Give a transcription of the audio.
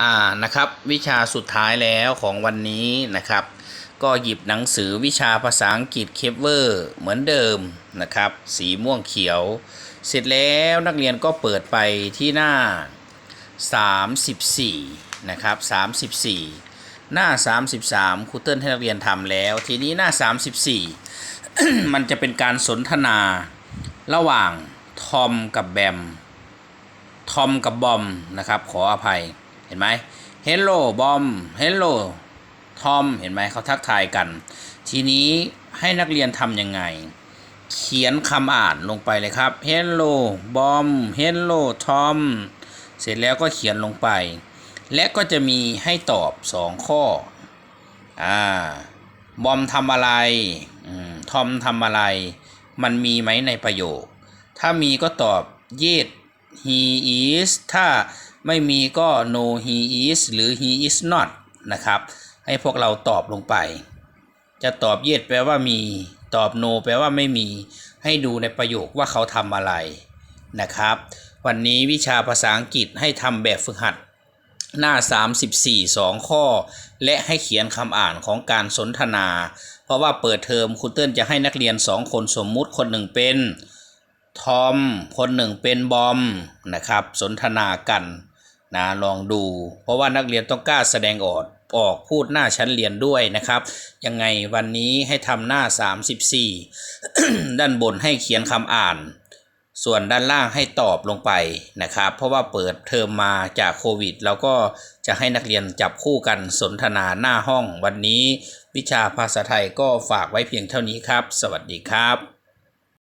อ่านะครับวิชาสุดท้ายแล้วของวันนี้นะครับ ก็หยิบหนังสือวิชาภาษาอังกฤษเคเวอร์เหมือนเดิมนะครับ สีม่วงเขียว เสร็จแล้วนักเรียนก็เปิดไปที่หน้า 34นะครับ34 หน้า 33ครูเติ้ลให้นักเรียนทำแล้ว ทีนี้หน้า 34 มันจะเป็นการสนทนาระหว่างทอมกับแบมทอมกับบอมนะครับขออภัย เห็นไหม Hello บอม Hello ทอมเห็นไหมเขาทักทายกัน ทีนี้ให้นักเรียนทำยังไง เขียนคำอ่านลงไปเลยครับ Hello บอม Hello ทอมเสร็จแล้วก็เขียนลงไป และก็จะมีให้ตอบ 2 ข้ออ่าบอมทำอะไรอทอมทำอะไร มันมีไหมในประโยค ถ้ามีก็ตอบ yes he is ถ้า ไม่มีก็ no he is หรือ he is not นะครับ ให้พวกเราตอบลงไป จะตอบ yes แปลว่ามี ตอบ no แปลว่าไม่มี ให้ดูในประโยคว่าเขาทำอะไรนะครับ วันนี้วิชาภาษาอังกฤษให้ทำแบบฝึกหัด หน้า 34 2 ข้อ และให้เขียนคำอ่านของการสนทนา เพราะว่าเปิดเทอมคุณเติ้ลจะให้นักเรียน 2 คนสมมุติคนหนึ่งเป็นทอม คนหนึ่งเป็นบอมนะครับ สนทนากัน นะลองดู เพราะว่านักเรียนต้องกล้าแสดงออกออกพูดหน้าชั้นเรียนด้วยนะครับ ยังไงวันนี้ให้ทำหน้า 34 ด้านบนให้เขียนคำอ่าน ส่วนด้านล่างให้ตอบลงไปนะครับ เพราะว่าเปิดเทอมมาจากโควิดเราก็จะให้นักเรียนจับคู่กันสนทนาหน้าห้อง วันนี้วิชาภาษาไทยก็ฝากไว้เพียงเท่านี้ครับ สวัสดีครับ